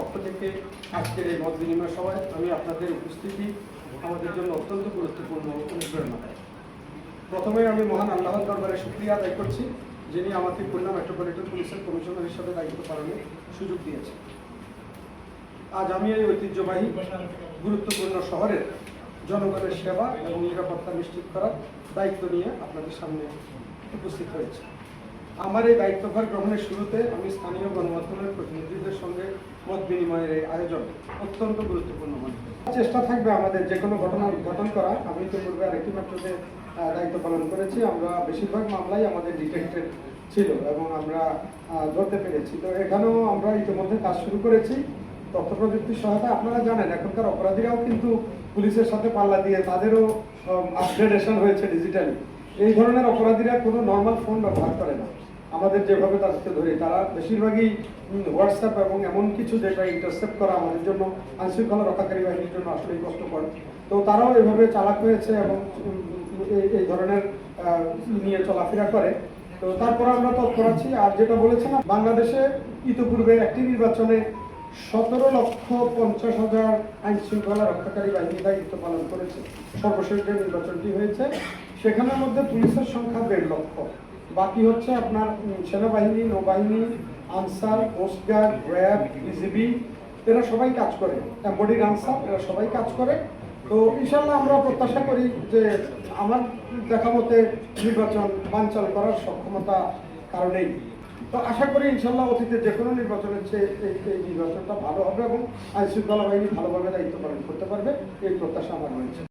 পক্ষ থেকে আজকের এই মত বিনিময় সভায় আমি আপনাদের উপস্থিতি আমাদের জন্য অত্যন্ত গুরুত্বপূর্ণ অনুপ্রেরণা দেয়। প্রথমে আমি মহান আল্লাহর দরবারে শুক্রিয়া আদায় করছি, যিনি আমাকে খুলনা মেট্রোপলিটন পুলিশের কমিশনার হিসেবে দায়িত্ব পালনের সুযোগ দিয়েছেন। আজ আমি এই ঐতিহ্যবাহী, গুরুত্বপূর্ণ শহরের জনগণের সেবা এবং নিরাপত্তা নিশ্চিত করার দায়িত্ব নিয়ে আপনাদের সামনে উপস্থিত হয়েছে। আমার এই দায়িত্বভার গ্রহণের শুরুতে আমি স্থানীয় গণমাধ্যমের প্রতিনিধিদের সঙ্গে মত বিনিময়ের এই আয়োজন অত্যন্ত গুরুত্বপূর্ণ মনে। চেষ্টা থাকবে আমাদের যে কোনো ঘটনা উদ্ঘাটন করা আমি তো পূর্বে আরেকটি মাত্রতে দায়িত্ব পালন করেছি, আমরা বেশিরভাগ মামলাই আমাদের ডিটেক্টেড ছিল এবং আমরা ধরতে পেরেছি। তো এখানেও আমরা ইতিমধ্যে কাজ শুরু করেছি। তথ্য প্রযুক্তির সহায়তা আপনারা জানেন, এখনকার অপরাধীরাও কিন্তু পুলিশের সাথে পাল্লা দিয়ে তাদেরও আপগ্রেডেশন হয়েছে ডিজিটালি এই ধরনের অপরাধীরা কোনো নর্মাল ফোন ব্যবহার করে না। আমাদের যেভাবে তাদেরকে ধরে, তারা বেশিরভাগই হোয়াটসঅ্যাপ এবং এমন কিছু যেটা ইন্টারসেপ্ট করা আমাদের জন্য, আইনশৃঙ্খলা রক্ষাকারী বাহিনীর জন্য আসলেই কষ্টকর। তো তারাও এভাবে চালাক হয়েছে এবং এই- ধরনের নিয়ে চলাফেরা করে। তো তারপর আমরা তৎপরাচ্ছি আর যেটা বলেছেন বাংলাদেশে ইতিপূর্বে একটি নির্বাচনে সতেরো লক্ষ পঞ্চাশ হাজার আইন শৃঙ্খলা রক্ষাকারী বাহিনী দায়িত্ব পালন করেছে। সর্বশেষ যে নির্বাচনটি হয়েছে, সেখানের মধ্যে পুলিশের সংখ্যা দেড় লক্ষ। বাকি হচ্ছে আপনার সেনাবাহিনী, নৌবাহিনী, আনসার কোস্টগার্ড র্যাব বিজিবি এরা সবাই কাজ করে। এম্বডির আনসার, এরা সবাই কাজ করে। তো ইনশাল্লাহ আমরা প্রত্যাশা করি যে আমার দেখা মতে নির্বাচন বানচাল করার সক্ষমতা কারণেই। তো আশা করি ইনশাল্লাহ অতীতে যে কোনো নির্বাচনের চেয়ে এই নির্বাচনটা ভালো হবে এবং আইন শৃঙ্খলা বাহিনী ভালোভাবে দায়িত্ব পালন করতে পারবে, এই প্রত্যাশা আমার রয়েছে।